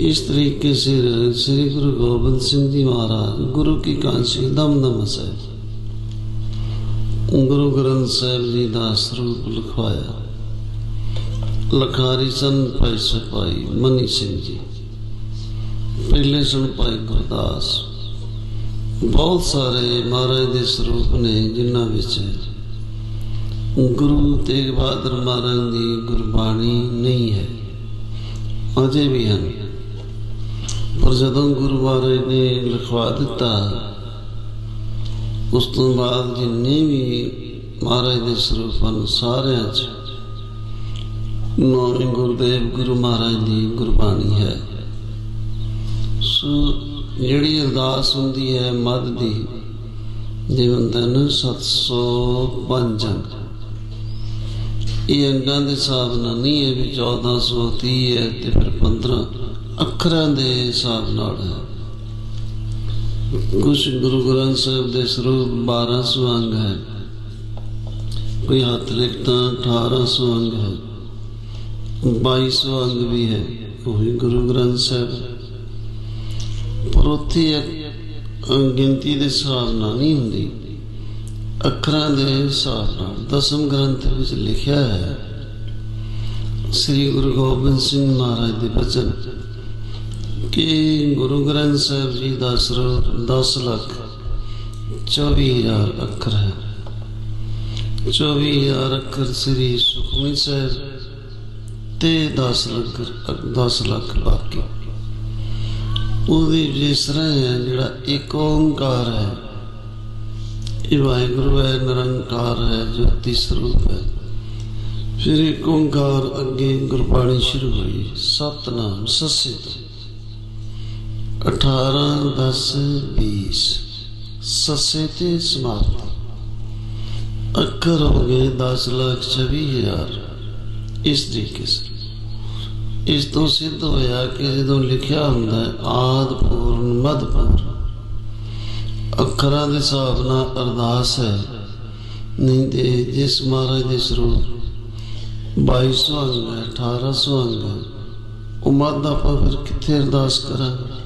इस तरीके से श्री गुरु गोबिंद सिंह जी महाराज गुरु की कांसी दम दम से गुरु ग्रंथ साहिब जी का स्वरूप लिखवाया लखारी सन भाई सिपाही मनी सिंह जी पहले सन भाई गुरदास बहुत सारे महाराज के स्वरूप ने जिन्हों गुरु तेग बहादुर महाराज की गुरबाणी नहीं है अजे भी हैं ਪਰ ਜਦੋਂ ਗੁਰੂ ਮਹਾਰਾਜ ਨੇ ਲਿਖਵਾ ਦਿੱਤਾ, ਉਸ ਤੋਂ ਬਾਅਦ ਜਿੰਨੇ ਵੀ ਮਹਾਰਾਜ ਦੇ ਸਰੂਪ ਹਨ ਸਾਰਿਆਂ 'ਚ, ਨੌਵੇਂ ਗੁਰਦੇਵ ਗੁਰੂ ਮਹਾਰਾਜ ਦੀ ਗੁਰਬਾਣੀ ਹੈ। ਸੋ ਜਿਹੜੀ ਅਰਦਾਸ ਹੁੰਦੀ ਹੈ ਮਦ ਦੀ, ਜਿਵੇਂ ਹੁੰਦਾ 705 ਅੰਗ। ਇਹ ਅੰਗਾਂ ਦੇ ਹਿਸਾਬ ਨਾਲ ਨਹੀਂ ਹੈ ਵੀ 1430 ਹੈ ਤੇ ਫਿਰ 15 ਅੱਖਰਾਂ ਦੇ ਹਿਸਾਬ ਨਾਲ। ਹੈ ਕੁਝ ਗੁਰੂ ਗ੍ਰੰਥ ਸਾਹਿਬ ਦੇ ਸਰੂਪ 1200 ਅੰਗ ਹੈ। ਕੋਈ ਹੱਥ ਲਿਖਤਾ 1800 ਅੰਗ ਹੈ। 2200 ਅੰਗ ਵੀ ਹੈ, ਉਹ ਗੁਰੂ ਗ੍ਰੰਥ ਸਾਹਿਬ। ਪਰ ਉੱਥੇ ਗਿਣਤੀ ਦੇ ਹਿਸਾਬ ਨਾਲ ਨਹੀਂ ਹੁੰਦੀ। ਅੱਖਰਾਂ ਦੇ ਹਿਸਾਬ ਨਾਲ ਦਸਮ ਗ੍ਰੰਥ ਵਿੱਚ ਲਿਖਿਆ ਹੈ। ਸ੍ਰੀ ਗੁਰੂ ਗੋਬਿੰਦ ਸਿੰਘ ਮਹਾਰਾਜ ਦੇ ਬਚਨ। ਕਿ ਗੁਰੂ ਗ੍ਰੰਥ ਸਾਹਿਬ ਜੀ ਦਾ ਸਰੂਪ 10 ਲੱਖ 24000 ਅੱਖਰ ਹੈ? 24000 ਅੱਖਰ ਸ੍ਰੀ ਸੁਖਮਨੀ ਸਾਹਿਬ ਤੇ 10 ਲੱਖ 10 ਲੱਖ ਬਾਕੀ। ਉਹਦੀ ਜਿਸ ਤਰ੍ਹਾਂ ਹੈ, ਜਿਹੜਾ ਇੱਕ ਓੰਕਾਰ ਹੈ, ਇਹ ਵਾਹਿਗੁਰੂ ਹੈ, ਨਿਰੰਕਾਰ ਹੈ, ਜੋਤੀ ਸਰੂਪ ਹੈ। ਫਿਰ ਇੱਕ ਓੰਕਾਰ ਅੱਗੇ ਗੁਰਬਾਣੀ ਸ਼ੁਰੂ ਹੋਈ, ਸਤਨਾਮ ਸੱਸੇ ਤੋਂ। 18 10 20 ਸੱਸੇ ਤੇ ਸਮਾਪਤ ਅੱਖਰ ਹੋ ਗਏ 10 ਲੱਖ 26 ਇਸ ਤਰੀਕੇ ਸੇ ਇਸ ਤੋਂ ਸਿੱਧ ਹੋਇਆ ਕਿ ਜਦੋਂ ਲਿਖਿਆ ਹੁੰਦਾ ਹੈ, ਆਦ ਪੂਰਨ, ਮਦ ਪੂਰਨ। ਅੱਖਰਾਂ ਦੇ ਹਿਸਾਬ ਨਾਲ ਅਰਦਾਸ ਹੈ। ਨਹੀਂ ਤੇ ਜਿਸ ਮਹਾਰਾਜ ਦੇ ਸਰੂਪ 2200 ਅੰਗ ਹੈ 1800 ਅੰਗ ਹੈ, ਉਹ ਮਦ ਆਪਾਂ ਫਿਰ ਕਿੱਥੇ ਅਰਦਾਸ ਕਰਾਂਗੇ?